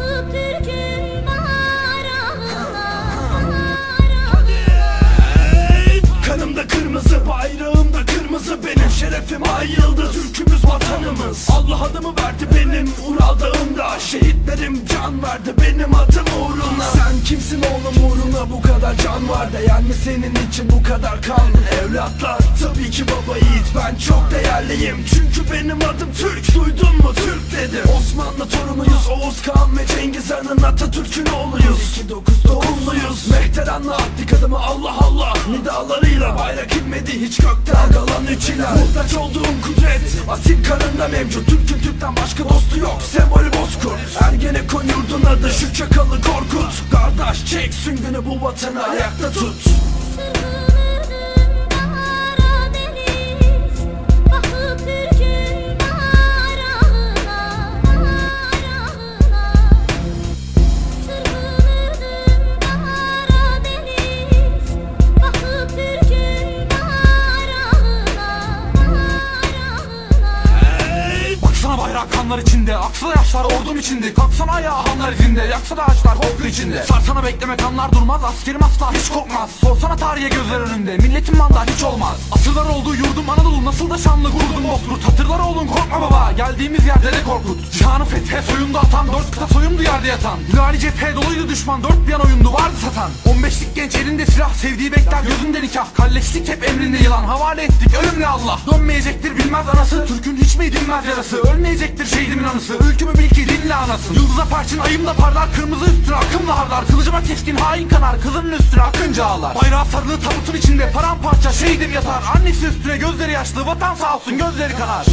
Look Türkümüz vatanımız. Allah adımı verdi benim Ural dağında. Şehitlerim can verdi benim adım uğruna Sen kimsin oğlum uğruna bu kadar can var Değer mi senin için bu kadar kan? Evlatlar tabii ki baba yiğit Ben çok değerliyim. Çünkü benim adım Türk Duydun mu? Türk dedi Osmanlı torunuyuz Oğuz Kağan ve Cengiz Han'ın Atatürk'ün oğluyuz. 2-9 doğumluyuz Mehteran'la attık adımı Allah Allah. Nidalarıyla bayrak inmedi hiç gökten Kalan üç ilah Muhtaç olduğum kudret Asil kanında mevcut. Türk'ün Türk'ten başka dostu yok Sembolü bozkurt. Ergenekon yurdun adı şu çakalı Korkut. Kardeş çek süngünü bu vatanı ayakta tut kanlar içinde Aksana yaşlar ordum içinde. Kalksana ayağa hanlar izinde Yaksana ağaçlar korku içinde. Sarsana bekleme kanlar durmaz Askerim asla hiç korkmaz. Sorsana tarihe gözler önünde Milletin manda hiç olmaz. Asırlar oldu yurdum Anadolu Nasıl da şanlı kurdum Bozkurt. Hatırlar oğlum korkma baba Geldiğimiz yerde de korkut. Cihanı fethe soyundu atan Dört kıta soyumdu yerde yatan. Hilali cephe doluydu düşman Dört bir yan oyundu vardı satan. 15'lik genç elinde silah Sevdiği bekler gözünde nikah. Kalleşlik hep emrinde yılan Havale ettik ölümle Allah Dönmeyecektir bilmez anası. Türk'ün hiç mi dinmez yarası? Ölmeyecektir şehidimin anısı. Ülkümü bil ki dinle anasın. Yıldıza parçın ayımda parlar Kırmızı üstüne akımla harlar. Kılıcıma keskin hain kanar Kızının üstüne akınca ağlar. Bayrağı sarılı tabutun içinde Paramparça şehidim yatar. Annesi üstüne gözleri yaşlı Vatan sağ olsun gözleri kanar